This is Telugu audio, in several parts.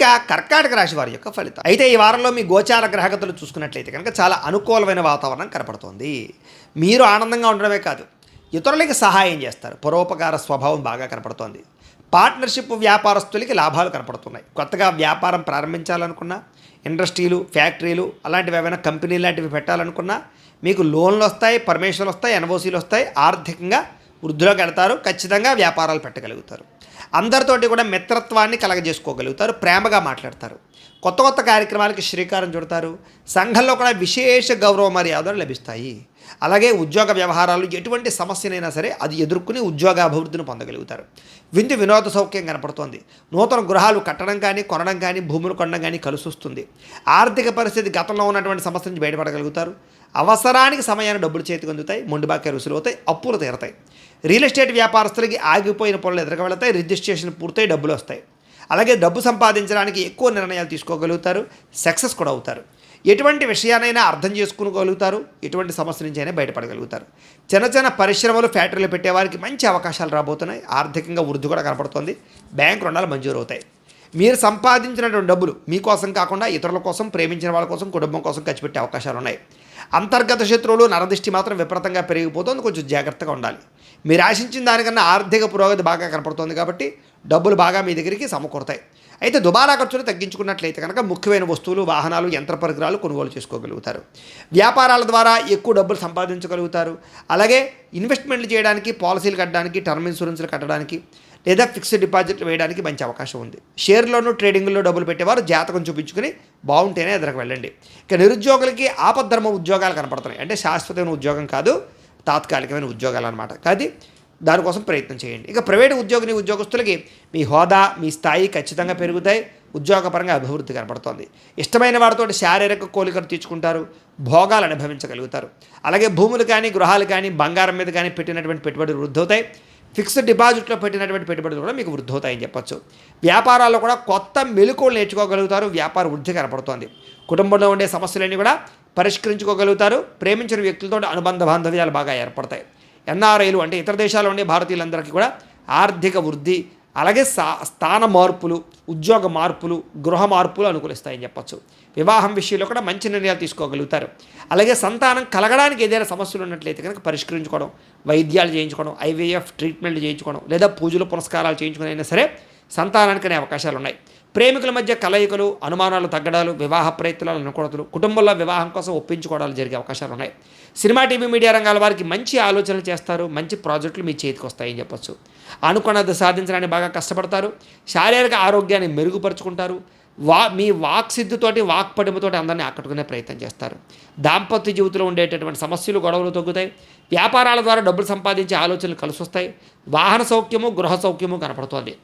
ఇక కర్కాటక రాశి వారి యొక్క ఫలితం. అయితే ఈ వారంలో మీ గోచార గ్రహగతులు చూసుకున్నట్లయితే కనుక చాలా అనుకూలమైన వాతావరణం కనపడుతోంది. మీరు ఆనందంగా ఉండడమే కాదు ఇతరులకి సహాయం చేస్తారు. పరోపకార స్వభావం బాగా కనపడుతోంది. పార్ట్నర్షిప్ వ్యాపారస్తులకి లాభాలు కనపడుతున్నాయి. కొత్తగా వ్యాపారం ప్రారంభించాలనుకున్నా ఇండస్ట్రీలు ఫ్యాక్టరీలు అలాంటివి ఏమైనా కంపెనీలు లాంటివి పెట్టాలనుకున్నా మీకు లోన్లు వస్తాయి పర్మిషన్లు వస్తాయి ఎన్ఓసీలు వస్తాయి ఆర్థికంగా వృద్ధిలోకి వెళ్తారు ఖచ్చితంగా వ్యాపారాలు పెట్టగలుగుతారు. అందరితోటి కూడా మిత్రత్వాన్ని కలగజేసుకోగలుగుతారు ప్రేమగా మాట్లాడతారు. కొత్త కొత్త కార్యక్రమాలకి శ్రీకారం చుడతారు. సంఘంలో కూడా విశేష గౌరవ మర్యాదలు లభిస్తాయి. అలాగే ఉద్యోగ వ్యవహారాలు ఎటువంటి సమస్యనైనా సరే అది ఎదుర్కొని ఉద్యోగ అభివృద్ధిని పొందగలుగుతారు. విందు వినోద సౌఖ్యం కనపడుతోంది. నూతన గృహాలు కట్టడం కానీ కొనడం కానీ భూములు కొనడం కానీ కలిసి వస్తుంది ఆర్థిక పరిస్థితి గతంలో ఉన్నటువంటి సమస్య నుంచి బయటపడగలుగుతారు. అవసరానికి సమయాన్ని డబ్బులు చేతికి అందుతాయి. మొండిబాకే రుసులు అవుతాయి అప్పులు తీరతాయి. రియల్ ఎస్టేట్ వ్యాపారస్తులకి ఆగిపోయిన పనులు ఎదురుగా వెళతాయి. రిజిస్ట్రేషన్ పూర్తయి డబ్బులు వస్తాయి. అలాగే డబ్బు సంపాదించడానికి ఎక్కువ నిర్ణయాలు తీసుకోగలుగుతారు సక్సెస్ కూడా అవుతారు. ఎటువంటి విషయానైనా అర్థం చేసుకోగలుగుతారు ఎటువంటి సమస్య నుంచి అయినా బయటపడగలుగుతారు. చిన్న చిన్న పరిశ్రమలు ఫ్యాక్టరీలు పెట్టే వారికి మంచి అవకాశాలు రాబోతున్నాయి. ఆర్థికంగా వృద్ధి కూడా కనపడుతుంది. బ్యాంక్ రుణాలు మంజూరు అవుతాయి మీరు సంపాదించినటువంటి డబ్బులు మీకోసం కాకుండా ఇతరుల కోసం ప్రేమించిన వాళ్ళ కోసం కుటుంబం కోసం ఖర్చు పెట్టే అవకాశాలు ఉన్నాయి అంతర్గత శత్రువులు నరదృష్టి మాత్రం విపరీతంగా పెరిగిపోతుంది. కొంచెం జాగ్రత్తగా ఉండాలి. మీరు ఆశించిన దానికన్నా ఆర్థిక పురోగతి బాగా కనపడుతుంది కాబట్టి డబ్బులు బాగా మీ దగ్గరికి సమకూరుతాయి. అయితే దుబారా ఖర్చులు తగ్గించుకున్నట్లయితే కనుక ముఖ్యమైన వస్తువులు వాహనాలు యంత్ర పరికరాలు కొనుగోలు చేసుకోగలుగుతారు. వ్యాపారాల ద్వారా ఎక్కువ డబ్బులు సంపాదించగలుగుతారు. అలాగే ఇన్వెస్ట్మెంట్లు చేయడానికి పాలసీలు కట్టడానికి టర్మ్ ఇన్సూరెన్స్లు కట్టడానికి లేదా ఫిక్స్డ్ డిపాజిట్లు వేయడానికి మంచి అవకాశం ఉంది. షేర్లోనూ ట్రేడింగ్లో డబ్బులు పెట్టేవారు జాతకం చూపించుకుని బాగుంటేనే ఎదురకు వెళ్ళండి. ఇక నిరుద్యోగులకి ఆపద్ధర్మ ఉద్యోగాలు కనపడుతున్నాయి. అంటే శాశ్వతమైన ఉద్యోగం కాదు. తాత్కాలికమైన ఉద్యోగాలు అనమాట అది దానికోసం ప్రయత్నం చేయండి. ఇక ప్రైవేట్ ఉద్యోగిని ఉద్యోగస్తులకి మీ హోదా మీ స్థాయి ఖచ్చితంగా పెరుగుతాయి. ఉద్యోగపరంగా అభివృద్ధి కనపడుతోంది. ఇష్టమైన వారితో శారీరక కోలికలు తీర్చుకుంటారు. భోగాలు అనుభవించగలుగుతారు. అలాగే భూములు కానీ గృహాలు కానీ బంగారం మీద కానీ పెట్టినటువంటి పెట్టుబడులు వృద్ధవుతాయి. ఫిక్స్డ్ డిపాజిట్లో పెట్టినటువంటి పెట్టుబడులు కూడా మీకు వృద్ధి అవుతాయని చెప్పొచ్చు. వ్యాపారాల్లో కూడా కొత్త మెలకువలు నేర్చుకోగలుగుతారు. వ్యాపార వృద్ధి కనపడుతోంది. కుటుంబంలో ఉండే సమస్యలన్నీ కూడా పరిష్కరించుకోగలుగుతారు. ప్రేమించిన వ్యక్తులతో అనుబంధ బాంధవ్యాలు బాగా ఏర్పడతాయి. ఎన్ఆర్ఐలు అంటే ఇతర దేశాల్లో ఉండే భారతీయులందరికీ కూడా ఆర్థిక వృద్ధి అలాగే సా స్థాన మార్పులు ఉద్యోగ మార్పులు గృహ మార్పులు అనుకూలిస్తాయని చెప్పొచ్చు. వివాహం విషయంలో కూడా మంచి నిర్ణయాలు తీసుకోగలుగుతారు. అలాగే సంతానం కలగడానికి ఏదైనా సమస్యలు ఉన్నట్లయితే కనుక పరిష్కరించుకోవడం వైద్యాలు చేయించుకోవడం ఐవీఎఫ్ ట్రీట్మెంట్ చేయించుకోవడం లేదా పూజలు పునస్కారాలు చేయించుకుని అయినా సరే సంతానానికి అనే అవకాశాలు ఉన్నాయి ప్రేమికుల మధ్య కలయికలు అనుమానాలు తగ్గడాలు వివాహ ప్రయత్నాలు అనుకూడతలు కుటుంబంలో వివాహం కోసం ఒప్పించుకోవడాలు జరిగే అవకాశాలు ఉన్నాయి. సినిమా టీవీ మీడియా రంగాల వారికి మంచి ఆలోచనలు చేస్తారు మంచి ప్రాజెక్టులు మీ చేతికి వస్తాయని చెప్పొచ్చు. అనుకున్నది సాధించడానికి బాగా కష్టపడతారు శారీరక ఆరోగ్యాన్ని మెరుగుపరుచుకుంటారు వా మీ వాక్ సిద్ధితోటి వాక్ పడిమతోటి అందరినీ ఆకట్టుకునే ప్రయత్నం చేస్తారు. దాంపత్య జీవితంలో ఉండేటటువంటి సమస్యలు గొడవలు తగ్గుతాయి. వ్యాపారాల ద్వారా డబ్బులు సంపాదించే ఆలోచనలు కలిసి వస్తాయి వాహన సౌఖ్యము గృహ సౌఖ్యము కనపడుతోంది.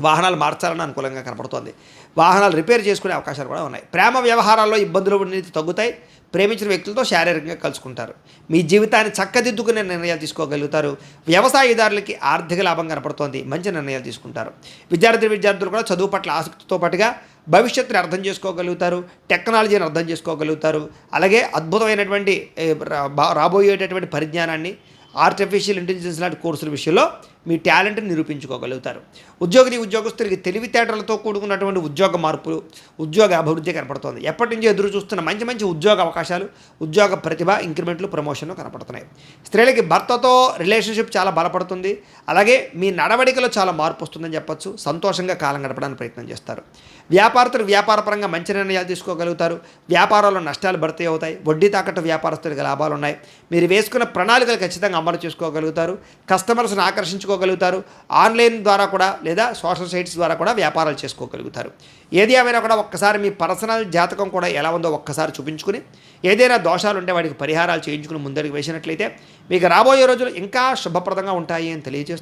వాహనాలు మార్చాలని అనుకూలంగా కనపడుతోంది. వాహనాలు రిపేర్ చేసుకునే అవకాశాలు కూడా ఉన్నాయి. ప్రేమ వ్యవహారాల్లో ఇబ్బందులు అనేది తగ్గుతాయి. ప్రేమించిన వ్యక్తులతో శారీరకంగా కలుసుకుంటారు. మీ జీవితాన్ని చక్కదిద్దుకునే నిర్ణయాలు తీసుకోగలుగుతారు. వ్యవసాయదారులకి ఆర్థిక లాభం కనపడుతోంది. మంచి నిర్ణయాలు తీసుకుంటారు. విద్యార్థి విద్యార్థులు కూడా చదువు పట్ల ఆసక్తితో పాటుగా భవిష్యత్తుని అర్థం చేసుకోగలుగుతారు. టెక్నాలజీని అర్థం చేసుకోగలుగుతారు. అలాగే అద్భుతమైనటువంటి రా- రాబోయేటటువంటి పరిజ్ఞానాన్ని ఆర్టిఫిషియల్ ఇంటెలిజెన్స్ లాంటి కోర్సుల విషయంలో మీ టాలెంట్ని నిరూపించుకోగలుగుతారు. ఉద్యోగిని ఉద్యోగస్తులకి తెలివితేటలతో కూడుకున్నటువంటి ఉద్యోగ మార్పులు ఉద్యోగ అభివృద్ధి కనపడుతోంది. ఎప్పటి నుంచో ఎదురు చూస్తున్న మంచి మంచి ఉద్యోగ అవకాశాలు ఉద్యోగ ప్రతిభ ఇంక్రిమెంట్లు ప్రమోషన్లు కనపడుతున్నాయి. స్త్రీలకి భర్తతో రిలేషన్షిప్ చాలా బలపడుతుంది. అలాగే మీ నడవడికలో చాలా మార్పు వస్తుందని చెప్పొచ్చు. సంతోషంగా కాలం గడపడానికి ప్రయత్నం చేస్తారు. వ్యాపారస్తులు వ్యాపారపరంగా మంచి నిర్ణయాలు తీసుకోగలుగుతారు. వ్యాపారాల్లో నష్టాలు భర్తీ అవుతాయి. వడ్డీ తాకట్టు వ్యాపారస్తులకి లాభాలు ఉన్నాయి మీరు వేసుకున్న ప్రణాళికలు ఖచ్చితంగా అమలు చేసుకోగలుగుతారు. కస్టమర్స్ని ఆకర్షించుకో ఆకర్షించుకోగలుగుతారు ఆన్లైన్ ద్వారా కూడా లేదా సోషల్ సైట్స్ ద్వారా కూడా వ్యాపారాలు చేసుకోగలుగుతారు. ఏది ఏమైనా కూడా ఒక్కసారి మీ పర్సనల్ జాతకం కూడా ఎలా ఉందో ఒక్కసారి చూపించుకుని ఏదైనా దోషాలు ఉంటే వాటికి పరిహారాలు చేయించుకుని ముందరికి వేసినట్లయితే మీకు రాబోయే రోజులు ఇంకా శుభప్రదంగా ఉంటాయి అని తెలియజేస్తుంది